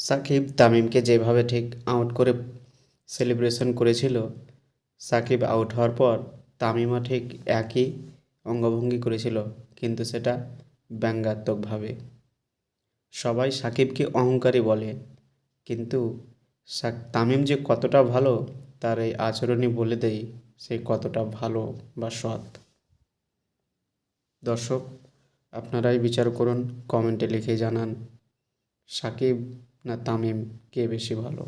সাকিব তামিমকে যেভাবে ঠিক আউট করে সেলিব্রেশন করেছিল, সাকিব আউট হওয়ার পর তামিমও ঠিক একই অঙ্গভঙ্গি করেছিল, কিন্তু সেটা ব্যঙ্গাত্মকভাবে। সবাই সাকিবকে অহংকারী বলে, কিন্তু তামিম যে কতটা ভালো, তার এই আচরণই বলে দেয় সে কতটা ভালো বা সৎ। দর্শক, আপনারাই বিচার করুন কমেন্টে লিখে জানান, সাকিব না তামিম কে বেশি ভালো?